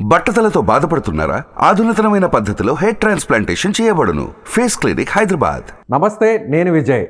బట్టతలతో బాధపడుతున్నారా? ఆధునితనమైన పద్ధతిలో హెయిర్ ట్రాన్స్ప్లాంటేషన్ చేయబడును. Face clinic Hyderabad. నమస్తే నేను విజయ్.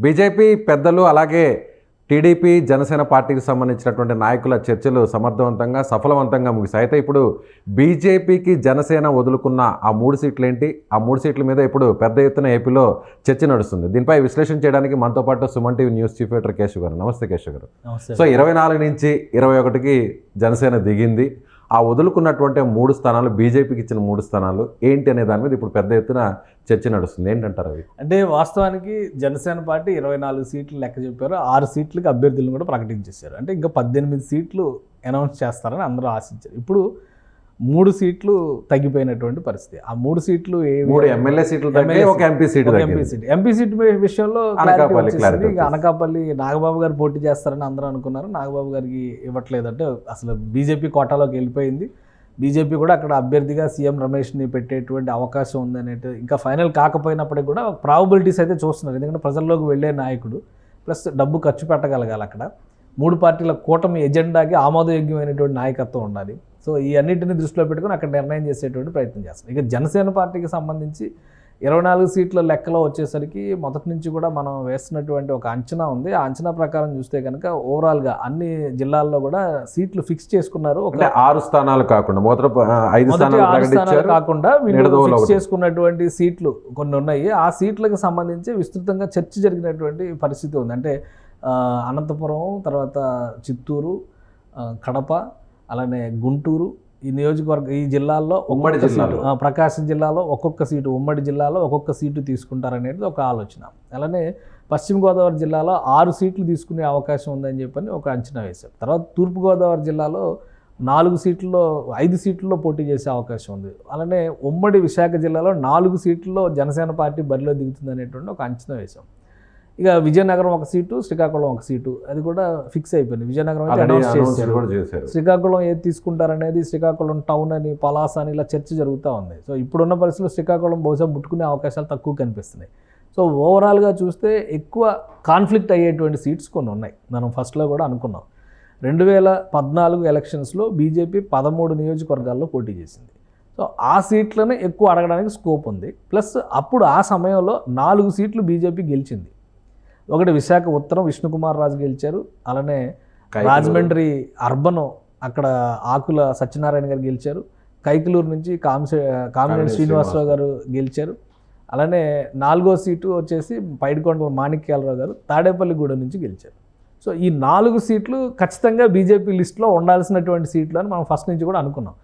బీజేపీ పెద్దలు అలాగే టీడీపీ జనసేన పార్టీకి సంబంధించినటువంటి నాయకుల చర్చలు సమర్థవంతంగా సఫలవంతంగా ముగిశాయి. అయితే ఇప్పుడు బీజేపీకి జనసేన వదులుకున్న ఆ మూడు సీట్లు ఏంటి ఆ మూడు సీట్ల మీద ఇప్పుడు పెద్ద ఎత్తున ఏపీలో చర్చ నడుస్తుంది. దీనిపై విశ్లేషణ చేయడానికి మనతో పాటు Suman TV news chief editor Keshav గారు నమస్తే కేశవ్ గారు. నమస్తే. సో ఇరవై నాలుగు నుంచి ఇరవై ఒకటికి జనసేన దిగింది. ఆ వదులుకున్నటువంటి మూడు స్థానాలు బీజేపీకి ఇచ్చిన మూడు స్థానాలు ఏంటి అనే దాని మీద ఇప్పుడు పెద్ద ఎత్తున చర్చ నడుస్తుంది. ఏంటంటారు అవి? అంటే వాస్తవానికి జనసేన పార్టీ ఇరవై నాలుగు సీట్లు లెక్క చెప్పారు. ఆరు సీట్లకి అభ్యర్థులను కూడా ప్రకటించేశారు. అంటే ఇంకా పద్దెనిమిది సీట్లు అనౌన్స్ చేస్తారని అందరూ ఆశించారు. ఇప్పుడు మూడు సీట్లు తగ్గిపోయినటువంటి పరిస్థితి. ఆ మూడు సీట్లు మూడు ఎమ్మెల్యే సీట్లు ఒక MP seat MP seat. MP seat విషయంలో అనకాపల్లి నాగబాబు గారు పోటీ చేస్తారని అందరూ అనుకున్నారు. నాగబాబు గారికి ఇవ్వట్లేదు అంటే అసలు బీజేపీ కోటాలోకి వెళ్ళిపోయింది. బీజేపీ కూడా అక్కడ అభ్యర్థిగా సీఎం రమేష్ని పెట్టేటువంటి అవకాశం ఉంది అనేది ఇంకా ఫైనల్ కాకపోయినప్పటికీ కూడా ప్రాబబిలిటీస్ అయితే చూస్తున్నారు. ఎందుకంటే ప్రజల్లోకి వెళ్ళే నాయకుడు ప్లస్ డబ్బు ఖర్చు పెట్టగలగాలి అక్కడ. మూడు పార్టీల కూటమి ఎజెండాకి ఆమోదయోగ్యమైనటువంటి నాయకత్వం ఉండాలి. సో ఈ అన్నింటిని దృష్టిలో పెట్టుకుని అక్కడ నిర్ణయం చేసేటువంటి ప్రయత్నం చేస్తారు ఇక జనసేన పార్టీకి సంబంధించి ఇరవై నాలుగు సీట్ల లెక్కలో వచ్చేసరికి మొదటి నుంచి కూడా మనం వేస్తున్నటువంటి ఒక అంచనా ఉంది. ఆ అంచనా ప్రకారం చూస్తే కనుక ఓవరాల్గా అన్ని జిల్లాల్లో కూడా సీట్లు ఫిక్స్ చేసుకున్నారు. ఒక ఆరు స్థానాలు కాకుండా మొదట ఐదు స్థానాలు కాకుండా ఫిక్స్. చేసుకున్నటువంటి సీట్లు కొన్ని ఉన్నాయి. ఆ సీట్లకు సంబంధించి విస్తృతంగా చర్చ జరిగినటువంటి పరిస్థితి ఉంది. అంటే అనంతపురం తర్వాత చిత్తూరు కడప అలానే గుంటూరు. ఈ నియోజకవర్గ ఈ జిల్లాల్లో ఉమ్మడి. సీటు, ప్రకాశం జిల్లాలో ఒక్కొక్క సీటు ఉమ్మడి జిల్లాలో ఒక్కొక్క సీటు తీసుకుంటారనేది ఒక ఆలోచన. అలానే పశ్చిమ గోదావరి జిల్లాలో ఆరు సీట్లు తీసుకునే అవకాశం ఉందని చెప్పని ఒక అంచనా వేశారు. తర్వాత తూర్పు గోదావరి జిల్లాలో నాలుగు సీట్లలో ఐదు సీట్లలో పోటీ చేసే అవకాశం ఉంది. అలానే ఉమ్మడి విశాఖ జిల్లాలో నాలుగు సీట్లలో జనసేన పార్టీ బరిలో దిగుతుంది అనేటువంటి ఒక అంచనా వేశాం. ఇక విజయనగరం ఒక సీటు శ్రీకాకుళం ఒక సీటు. అది కూడా ఫిక్స్ అయిపోయింది. విజయనగరం అయితే అనౌన్స్ చేశారు. శ్రీకాకుళం ఏది తీసుకుంటారనేది శ్రీకాకుళం టౌన్ అని పలాస అని ఇలా చర్చ జరుగుతూ ఉంది. సో ఇప్పుడున్న పరిస్థితుల్లో శ్రీకాకుళం బహుశా ముట్టుకునే అవకాశాలు తక్కువ కనిపిస్తున్నాయి. సో ఓవరాల్గా చూస్తే ఎక్కువ కాన్ఫ్లిక్ట్ అయ్యేటువంటి సీట్స్ కొన్ని ఉన్నాయి. మనం ఫస్ట్లో కూడా అనుకున్నాం. రెండు వేల పద్నాలుగు ఎలక్షన్స్లో బీజేపీ పదమూడు నియోజకవర్గాల్లో పోటీ చేసింది. సో ఆ సీట్లను ఎక్కువ అడగడానికి స్కోప్ ఉంది. ప్లస్ అప్పుడు ఆ సమయంలో నాలుగు సీట్లు బీజేపీ గెలిచింది. ఒకటి విశాఖ ఉత్తరం విష్ణుకుమార్ రాజు గెలిచారు. అలానే. రాజమండ్రి అర్బన్ అక్కడ ఆకుల సత్యనారాయణ గారు గెలిచారు. కైకలూరు నుంచి కామసే కామినేని శ్రీనివాసరావు. గారు గెలిచారు. అలానే నాలుగో సీటు వచ్చేసి పైడికొండల మాణిక్యాలరావు గారు తాడేపల్లిగూడెం నుంచి గెలిచారు. సో ఈ నాలుగు సీట్లు ఖచ్చితంగా బీజేపీ లిస్ట్లో ఉండాల్సినటువంటి సీట్లు అని మనం ఫస్ట్ నుంచి కూడా అనుకున్నాం.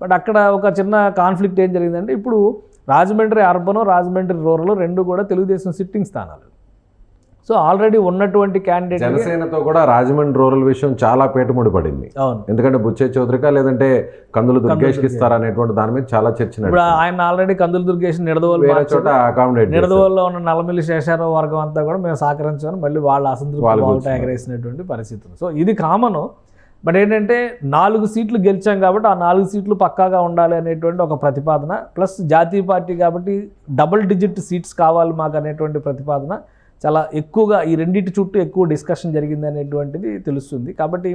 బట్ అక్కడ ఒక చిన్న కాన్ఫ్లిక్ట్ ఏం జరిగిందంటే ఇప్పుడు రాజమండ్రి అర్బన్ రాజమండ్రి రూరల్ రెండు కూడా తెలుగుదేశం సిట్టింగ్ స్థానాలు. సో ఆల్రెడీ ఉన్నటువంటి క్యాండిడేట్ జనసేనతో కూడా రాజమండ్రి రూరల్ విషయం చాలా పేటముడి పడింది. అవును. ఎందుకంటే బుచ్చే చౌదరికా లేదంటే కందులు దుర్గేష్కి ఇస్తారా అనేటువంటి దాని మీద చాలా చర్చ ఇప్పుడు. ఆయన ఆల్రెడీ కందులు దుర్గేష్ నిడదవోలు చోట అకామిడేట్ నిడదవోల్లో ఉన్న నలమిల్లి శేషారావు వర్గం అంతా కూడా మేము సహకరించామని మళ్ళీ వాళ్ళ అసంతృప్తి. ఎగరేసినటువంటి పరిస్థితులు సో ఇది కామన్. బట్ ఏంటంటే నాలుగు సీట్లు గెలిచాం కాబట్టి ఆ నాలుగు సీట్లు పక్కాగా ఉండాలి అనేటువంటి ఒక ప్రతిపాదన. ప్లస్ జాతీయ పార్టీ కాబట్టి డబుల్ డిజిట్ సీట్స్ కావాలి మాకు అనేటువంటి ప్రతిపాదన. చాలా ఎక్కువగా ఈ రెండింటి చుట్టూ ఎక్కువ డిస్కషన్ జరిగింది అనేటువంటిది తెలుస్తుంది. కాబట్టి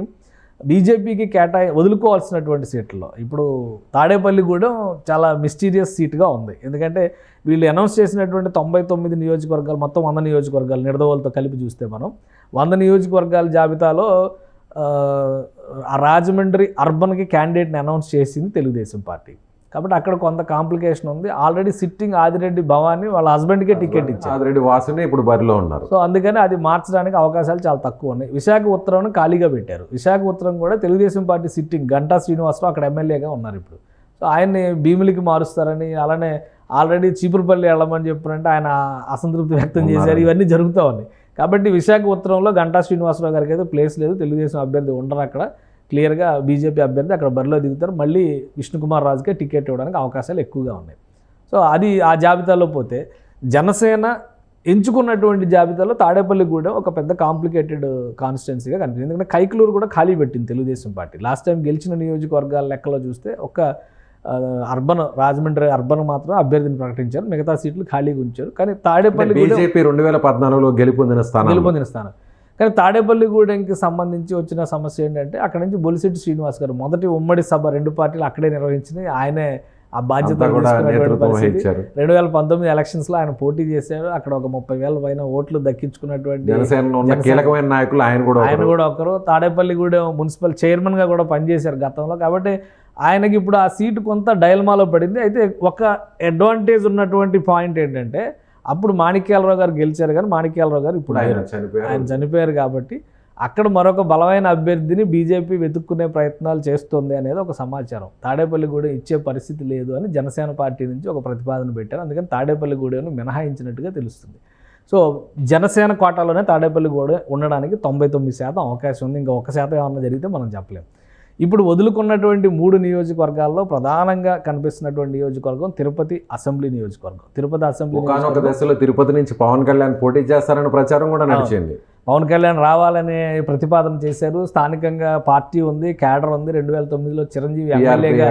బీజేపీకి కేటాయి వదులుకోవాల్సినటువంటి సీట్లలో ఇప్పుడు తాడేపల్లి కూడా చాలా మిస్టీరియస్ సీట్గా ఉంది. ఎందుకంటే వీళ్ళు అనౌన్స్ చేసినటువంటి తొంభై తొమ్మిది నియోజకవర్గాలు మొత్తం వంద నియోజకవర్గాలు నిడదవోలతో కలిపి చూస్తే మనం వంద నియోజకవర్గాల జాబితాలో ఆ రాజమండ్రి అర్బన్కి క్యాండిడేట్ని అనౌన్స్ చేసింది తెలుగుదేశం పార్టీ. కాబట్టి అక్కడ కొంత కాంప్లికేషన్ ఉంది. ఆల్రెడీ సిట్టింగ్ ఆదిరెడ్డి భవానీ వాళ్ళ హస్బెండ్కే టికెట్ ఇచ్చారు. ఆదిరెడ్డి వాసుని ఇప్పుడు బరిలో ఉన్నారు. సో అందుకని అది మార్చడానికి అవకాశాలు చాలా తక్కువ ఉన్నాయి. విశాఖ ఉత్తరం ఖాళీగా పెట్టారు. విశాఖ ఉత్తరం కూడా తెలుగుదేశం పార్టీ సిట్టింగ్ గంటా శ్రీనివాసరావు అక్కడ ఎమ్మెల్యేగా ఉన్నారు ఇప్పుడు. సో ఆయన్ని భీములకి మారుస్తారని అలానే ఆల్రెడీ చీపురుపల్లి వెళ్ళమని చెప్పారంటే ఆయన అసంతృప్తి వ్యక్తం చేశారు. ఇవన్నీ జరుగుతూ ఉన్నాయి. కాబట్టి విశాఖ ఉత్తరంలో గంటా శ్రీనివాసరావు గారికి అయితే ప్లేస్ లేదు. తెలుగుదేశం అభ్యర్థి ఉండరు అక్కడ. క్లియర్గా బీజేపీ అభ్యర్థి అక్కడ బరిలో దిగుతారు. మళ్ళీ విష్ణుకుమార్ రాజుకే టికెట్ ఇవ్వడానికి అవకాశాలు ఎక్కువగా ఉన్నాయి. సో అది ఆ జాబితాలో పోతే జనసేన ఎంచుకున్నటువంటి జాబితాలో తాడేపల్లిగూడెం ఒక పెద్ద కాంప్లికేటెడ్ కాన్స్టిట్యున్సీగా కనిపిస్తుంది ఎందుకంటే కైకలూరు కూడా ఖాళీ పెట్టింది తెలుగుదేశం పార్టీ. లాస్ట్ టైం గెలిచిన నియోజకవర్గాల లెక్కలో చూస్తే ఒక అర్బన్ రాజమండ్రి అర్బన్ మాత్రం అభ్యర్థిని ప్రకటించారు. మిగతా సీట్లు ఖాళీగా ఉంచారు. కానీ తాడేపల్లి బీజేపీ రెండు వేల పద్నాలుగులో గెలుపొందిన స్థానం గెలుపొందిన స్థానం. కానీ తాడేపల్లిగూడెంకి సంబంధించి వచ్చిన సమస్య ఏంటంటే అక్కడ నుంచి బొలిశెట్టి శ్రీనివాస్ గారు మొదటి ఉమ్మడి సభ రెండు పార్టీలు అక్కడే నిర్వహించింది ఆయనే ఆ బాధ్యత రెండు వేల పంతొమ్మిది ఎలక్షన్స్లో ఆయన పోటీ చేశారు. అక్కడ ఒక ముప్పై వేల పైన ఓట్లు దక్కించుకున్నటువంటి కీలకమైన నాయకులు ఆయన కూడా ఆయన. కూడా ఒకరు. తాడేపల్లిగూడెం మున్సిపల్ చైర్మన్గా కూడా పనిచేశారు గతంలో. కాబట్టి ఆయనకి ఇప్పుడు ఆ సీటు కొంత డైల్మాలో పడింది. అయితే ఒక అడ్వాంటేజ్ ఉన్నటువంటి పాయింట్ ఏంటంటే అప్పుడు మాణిక్యాలరావు గారు గెలిచారు కానీ మాణిక్యాలరావు గారు ఇప్పుడు ఆయన ఆయన చనిపోయారు. కాబట్టి అక్కడ మరొక బలమైన అభ్యర్థిని బీజేపీ వెతుక్కునే ప్రయత్నాలు చేస్తుంది అనేది ఒక సమాచారం. తాడేపల్లిగూడెం ఇచ్చే పరిస్థితి లేదు అని జనసేన పార్టీ నుంచి ఒక ప్రతిపాదన పెట్టారు. అందుకని తాడేపల్లిగూడెంను మినహాయించినట్టుగా తెలుస్తుంది. సో జనసేన కోటాలోనే తాడేపల్లిగూడెం ఉండడానికి తొంభై తొమ్మిది శాతం అవకాశం ఉంది. ఇంకా ఒక శాతం ఏమన్నా జరిగితే మనం చెప్పలేం. ఇప్పుడు వదులుకున్నటువంటి మూడు నియోజకవర్గాల్లో ప్రధానంగా కనిపిస్తున్నటువంటి నియోజకవర్గం తిరుపతి అసెంబ్లీ నియోజకవర్గం. తిరుపతి అసెంబ్లీ దశలో తిరుపతి నుంచి పవన్ కళ్యాణ్ పోటీ చేస్తారన్న ప్రచారం కూడా నడిచింది. పవన్ కళ్యాణ్ రావాలనే ప్రతిపాదన చేశారు. స్థానికంగా పార్టీ ఉంది క్యాడర్ ఉంది. రెండు వేల తొమ్మిదిలో చిరంజీవి ఎమ్మెల్యేగా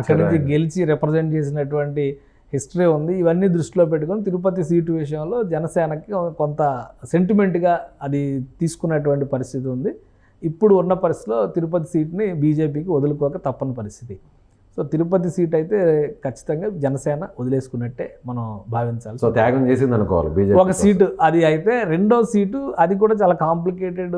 అక్కడ నుంచి. గెలిచి రిప్రజెంట్ చేసినటువంటి హిస్టరీ ఉంది. ఇవన్నీ దృష్టిలో పెట్టుకొని తిరుపతి సీటు విషయంలో జనసేనకి కొంత సెంటిమెంట్గా అది తీసుకున్నటువంటి పరిస్థితి ఉంది. ఇప్పుడు ఉన్న పరిస్థితిలో తిరుపతి సీట్ని బీజేపీకి వదులుకోక తప్పని పరిస్థితి. సో తిరుపతి సీట్ అయితే ఖచ్చితంగా జనసేన వదిలేసుకున్నట్టే మనం భావించాలి సో త్యాగం చేసింది అనుకోవాలి బీజేపీ ఒక సీటు అది అయితే రెండో సీటు అది కూడా చాలా కాంప్లికేటెడ్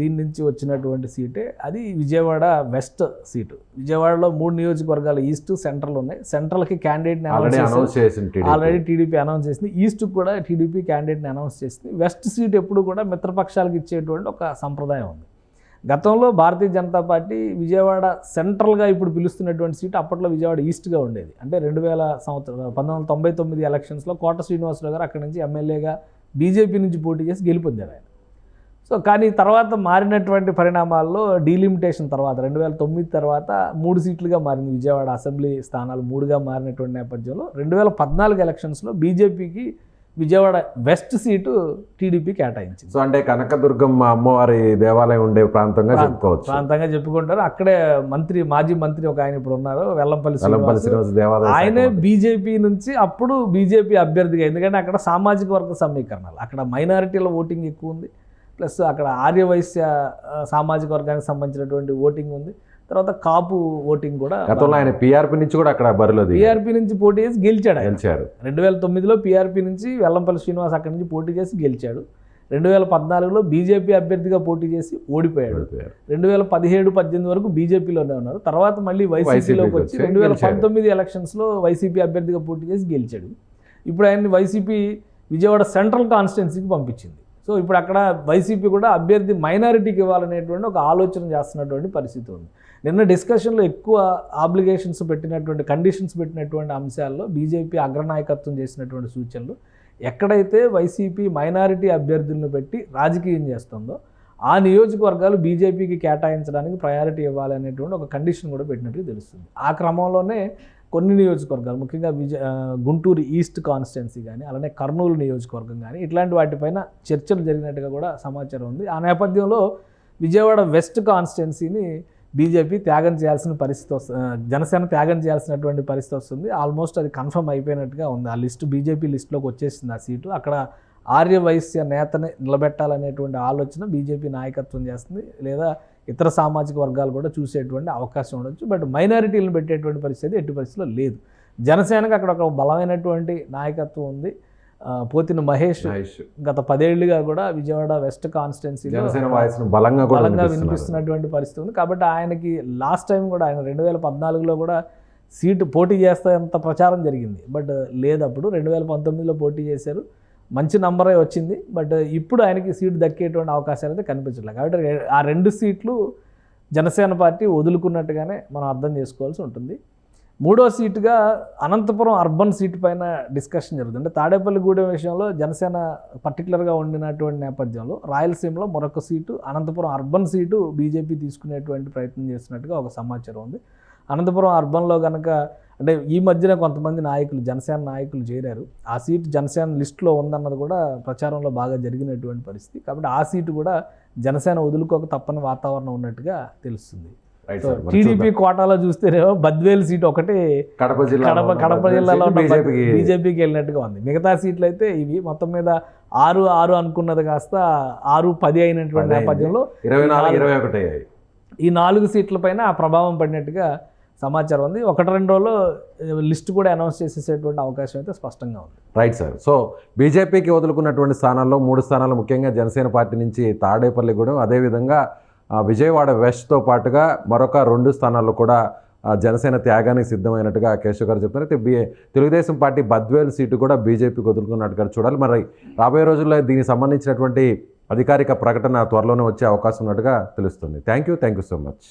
దీని నుంచి వచ్చినటువంటి సీటే. అది విజయవాడ వెస్ట్ సీటు. విజయవాడలో మూడు నియోజకవర్గాలు ఈస్ట్ సెంట్రల్ ఉన్నాయి. సెంట్రల్కి క్యాండిడేట్ని అనౌన్స్ చేసింది. ఆల్రెడీ టీడీపీ అనౌన్స్ చేసింది. ఈస్ట్ కూడా టీడీపీ క్యాండిడేట్ని అనౌన్స్ చేసింది. వెస్ట్ సీట్ ఎప్పుడు కూడా మిత్రపక్షాలకు ఇచ్చేటువంటి ఒక సంప్రదాయం ఉంది. గతంలో భారతీయ జనతా పార్టీ విజయవాడ సెంట్రల్గా ఇప్పుడు పిలుస్తున్నటువంటి సీట్ అప్పట్లో విజయవాడ ఈస్ట్గా ఉండేది. అంటే రెండు వేల సంవత్సరం పంతొమ్మిది వందల తొంభై తొమ్మిది ఎలక్షన్స్లో కోట శ్రీనివాసరావు గారు అక్కడ నుంచి ఎమ్మెల్యేగా బీజేపీ నుంచి పోటీ చేసి గెలుపొందారు ఆయన. సో కానీ తర్వాత మారినటువంటి పరిణామాల్లో డీలిమిటేషన్ తర్వాత రెండు వేల తొమ్మిది తర్వాత మూడు సీట్లుగా మారింది విజయవాడ అసెంబ్లీ స్థానాలు మూడుగా మారినటువంటి నేపథ్యంలో రెండు వేల పద్నాలుగు ఎలక్షన్స్లో బీజేపీకి విజయవాడ వెస్ట్ సీటు టీడీపీ కేటాయించింది. సో అంటే కనకదుర్గమ్మ అమ్మవారి దేవాలయం ఉండే ప్రాంతంగా చెప్పుకోవచ్చు. ప్రాంతంగా చెప్పుకుంటారు. అక్కడే మంత్రి మాజీ మంత్రి ఒక ఆయన ఇప్పుడు ఉన్నారు వెల్లంపల్లి వెల్లంపల్లి శ్రీనివాస్ దేవాలయం ఆయనే. బీజేపీ నుంచి అప్పుడు బీజేపీ అభ్యర్థిగా ఎందుకంటే అక్కడ సామాజిక వర్గ సమీకరణాలు అక్కడ మైనారిటీల ఓటింగ్ ఎక్కువ ఉంది ప్లస్ అక్కడ ఆర్యవైశ్య సామాజిక వర్గానికి సంబంధించినటువంటి ఓటింగ్ ఉంది. తర్వాత కాపు ఓటింగ్ కూడా గతంలో ఆయన పిఆర్పి నుంచి కూడా అక్కడ బరిలో. పీఆర్పీ నుంచి పోటీ చేసి గెలిచాడు గెలిచారు. రెండు వేల తొమ్మిదిలో పీఆర్పీ నుంచి వెల్లంపల్లి శ్రీనివాస్ అక్కడి నుంచి పోటీ చేసి గెలిచాడు. రెండు వేల పద్నాలుగులో బీజేపీ అభ్యర్థిగా పోటీ చేసి ఓడిపోయాడు. రెండు వేల పదిహేడు పద్దెనిమిది వరకు బీజేపీలోనే ఉన్నారు. తర్వాత మళ్ళీ వైసీపీలోకి వచ్చి రెండు వేల. పంతొమ్మిది ఎలక్షన్స్లో వైసీపీ అభ్యర్థిగా పోటీ చేసి గెలిచాడు. ఇప్పుడు ఆయన్ని వైసీపీ విజయవాడ సెంట్రల్ కాన్స్టిట్యున్సీకి పంపించింది. సో ఇప్పుడు అక్కడ వైసీపీ కూడా అభ్యర్థి మైనారిటీకి ఇవ్వాలనేటువంటి ఒక ఆలోచన చేస్తున్నటువంటి పరిస్థితి ఉంది. నిన్న డిస్కషన్లో ఎక్కువ ఆబ్లిగేషన్స్ పెట్టినటువంటి కండిషన్స్ పెట్టినటువంటి అంశాల్లో బీజేపీ అగ్రనాయకత్వం చేసినటువంటి సూచనలు ఎక్కడైతే వైసీపీ మైనారిటీ అభ్యర్థులను పెట్టి రాజకీయం చేస్తుందో ఆ నియోజకవర్గాలు బీజేపీకి కేటాయించడానికి ప్రయారిటీ ఇవ్వాలి అనేటువంటి ఒక కండిషన్ కూడా పెట్టినట్టు తెలుస్తుంది. ఆ క్రమంలోనే కొన్ని నియోజకవర్గాలు ముఖ్యంగా విజయ గుంటూరు ఈస్ట్ కాన్స్టిట్యున్సీ కానీ అలానే కర్నూలు నియోజకవర్గం కానీ ఇట్లాంటి వాటిపైన చర్చలు జరిగినట్టుగా కూడా సమాచారం ఉంది. ఆ నేపథ్యంలో విజయవాడ వెస్ట్ కాన్స్టిట్యున్సీని బీజేపీ త్యాగం చేయాల్సిన పరిస్థితి వస్తుంది జనసేన త్యాగం చేయాల్సినటువంటి పరిస్థితి వస్తుంది. ఆల్మోస్ట్ అది కన్ఫర్మ్ అయిపోయినట్టుగా ఉంది. ఆ లిస్టు బీజేపీ లిస్టులోకి వచ్చేసింది ఆ సీటు. అక్కడ ఆర్యవైశ్య నేతని నిలబెట్టాలనేటువంటి ఆలోచన బీజేపీ నాయకత్వం చేస్తుంది. లేదా ఇతర సామాజిక వర్గాలు కూడా చూసేటువంటి అవకాశం ఉండొచ్చు. బట్ మైనారిటీలను పెట్టేటువంటి పరిస్థితి ఎట్టి పరిస్థితిలో లేదు. జనసేనకు అక్కడ ఒక బలమైనటువంటి నాయకత్వం ఉంది. పోతిన మహేష్. గత పదేళ్ళుగా కూడా విజయవాడ వెస్ట్ కాన్స్టిట్యున్సీలో బలంగా. వినిపిస్తున్నటువంటి పరిస్థితి ఉంది. కాబట్టి ఆయనకి లాస్ట్ టైం కూడా ఆయన రెండు వేల పద్నాలుగులో కూడా సీటు పోటీ చేస్తాయంత ప్రచారం జరిగింది. బట్ లేదు అప్పుడు రెండు వేల పంతొమ్మిదిలో పోటీ చేశారు. మంచి నంబరే వచ్చింది. బట్ ఇప్పుడు ఆయనకి సీటు దక్కేటువంటి అవకాశాలు అయితే కనిపించట్లేదు. కాబట్టి ఆ రెండు సీట్లు జనసేన పార్టీ వదులుకున్నట్టుగానే మనం అర్థం చేసుకోవాల్సి ఉంటుంది. మూడో సీటుగా అనంతపురం అర్బన్ సీటు పైన డిస్కషన్ జరుగుతుంది. అంటే తాడేపల్లిగూడెం విషయంలో జనసేన పర్టికులర్గా ఉండినటువంటి నేపథ్యంలో రాయలసీమలో మరొక seat Anantapur urban seat BJP తీసుకునేటువంటి ప్రయత్నం చేస్తున్నట్టుగా ఒక సమాచారం ఉంది. అనంతపురం అర్బన్లో కనుక అంటే ఈ మధ్యన కొంతమంది నాయకులు జనసేన నాయకులు చేరారు. ఆ సీటు జనసేన లిస్టులో ఉందన్నది కూడా ప్రచారంలో బాగా జరిగినటువంటి పరిస్థితి. కాబట్టి ఆ సీటు కూడా జనసేన వదులుకోక తప్పని వాతావరణం ఉన్నట్టుగా తెలుస్తుంది. సో టీడీపీ కోటాలో చూస్తేనేమో బద్వేల్ సీట్ ఒకటి కడప జిల్లా కడప కడప జిల్లాలో బీజేపీకి వెళ్ళినట్టుగా ఉంది. మిగతా సీట్లు అయితే ఇవి మొత్తం మీద ఆరు ఆరు అనుకున్నది కాస్త ఆరు పది అయినటువంటి. నేపథ్యంలో ఇరవై నాలుగు ఇరవై ఒకటి అయ్యాయి. ఈ నాలుగు సీట్ల పైన ఆ ప్రభావం పడినట్టుగా సమాచారం ఉంది. ఒకటి రెండు రోజుల్లో లిస్ట్ కూడా అనౌన్స్ చేసేసేటువంటి అవకాశం అయితే స్పష్టంగా ఉంది. రైట్ సార్ సో బీజేపీకి వదులుకున్నటువంటి స్థానాల్లో మూడు స్థానాలు ముఖ్యంగా జనసేన పార్టీ నుంచి తాడేపల్లిగూడెం అదేవిధంగా విజయవాడ వెస్ట్తో పాటుగా మరొక రెండు స్థానాల్లో కూడా జనసేన త్యాగానికి సిద్ధమైనట్టుగా కేశవ్ గారు చెప్తున్నారు. అయితే తెలుగుదేశం పార్టీ బద్వేల్ సీటు కూడా బీజేపీకి వదులుకున్నట్టుగా చూడాలి. మరి రాబోయే రోజుల్లో దీనికి సంబంధించినటువంటి అధికారిక ప్రకటన త్వరలోనే వచ్చే అవకాశం ఉన్నట్టుగా తెలుస్తుంది. Thank you. Thank you so much.